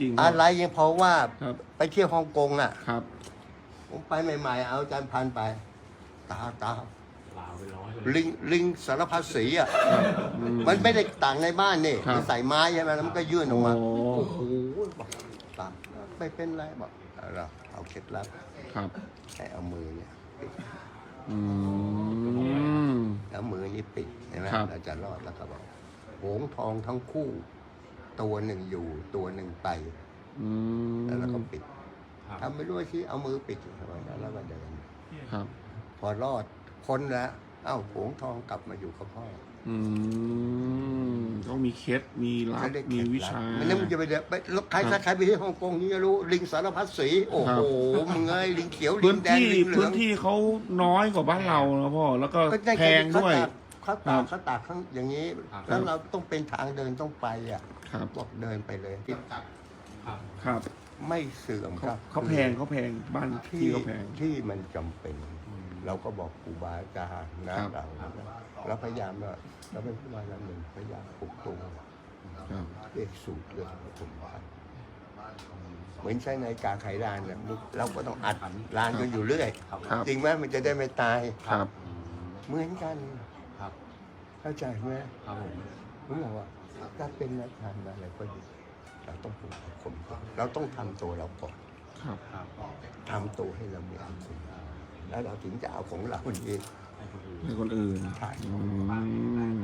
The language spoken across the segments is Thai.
จริงอะไรยังเพราะว่าครับไปไปเที่ยวฮ่องกงอะ ครับ ผมไปใหม่ ๆ เอาอาจารย์พันไป ตาตาลาวไปร้อยเลยลิงลิงสารพัดสีอะอืมันไม่ได้ต่างในบ้านนี่ครับ มันใส่ไม้ใช่ไหมแล้วมันก็ยื่นออกมา โอ้โอ้โหบอกตาไม่เป็นไรบอกเอาเราเอาเคล็ดลับครับให้เอามือเนี่ยปิดอืมแล้วมือนี่ปิดใช่ไหมครับ เราจะรอดแล้วก็บอกโหงทองทั้งคู่ ตัวหนึ่งอยู่ตัวหนึ่งไป อืมแล้วเราก็ปิดครับทำไม่รู้สิเอามือปิดเข้าไปแล้วก็เดิน ครับ พอรอดพ้นแล้วเอ้าโหงทองกลับมาอยู่กับพ่ออืมต้องมีเคล็ดมีลับเขาเรียกมีเคล็ดลับวิชา ไม่นั้นมันจะไปเดินไปแล้วใครถ้าใครไปที่ฮ่องกงนี่จะรู้ลิงสารพัดสีโอ้ครัโหบมึงเอ้ยลิงเขียวลิพื้งนแดงที่ลิงเหลืพื้อนงที่เขาน้อยกว่าบ้านเรานะพ่อแล้วก็ก็ได้แพงด้วย เขาครัตากบเขาตากข้างอย่างนี้ ครับ แล้วเราต้องเป็นทางเดินต้องไปอะ ครับ บอกเดินไปเลยครับครับไม่เสื่อมเขาครับเขาแพงเขาแพงบ้านที่ที่เขาแพง ที่มันจำเป็น เราก็บอกครูบาอาจารย์นะครับ เราเราพยายามว่าเราเป็นผู้มาลำหนึ่งพยายามปลุกตัวครับเรื่องสูตรเรื่องสมบัติเหมือนใช้นาฬิกาไขลานเนี่ยเราก็ต้องอัดลานกันอยู่เรื่อย ครับครับ จริงไหมมันจะได้ไม่ตาย ครับ เหมือนกันครับ เข้าใจไหมครับผม ผมบอกว่าถ้าเป็นนักทานอะไรก็ดีเราต้องปลูกผมก่อนเราต้องทำตัวเราก่อนครับครับทำตัวให้เรามีอาคุณแล้วเราถึงจะเอาของเราเองให้คนอื่นให้คนอื่นใช่อื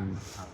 มครับ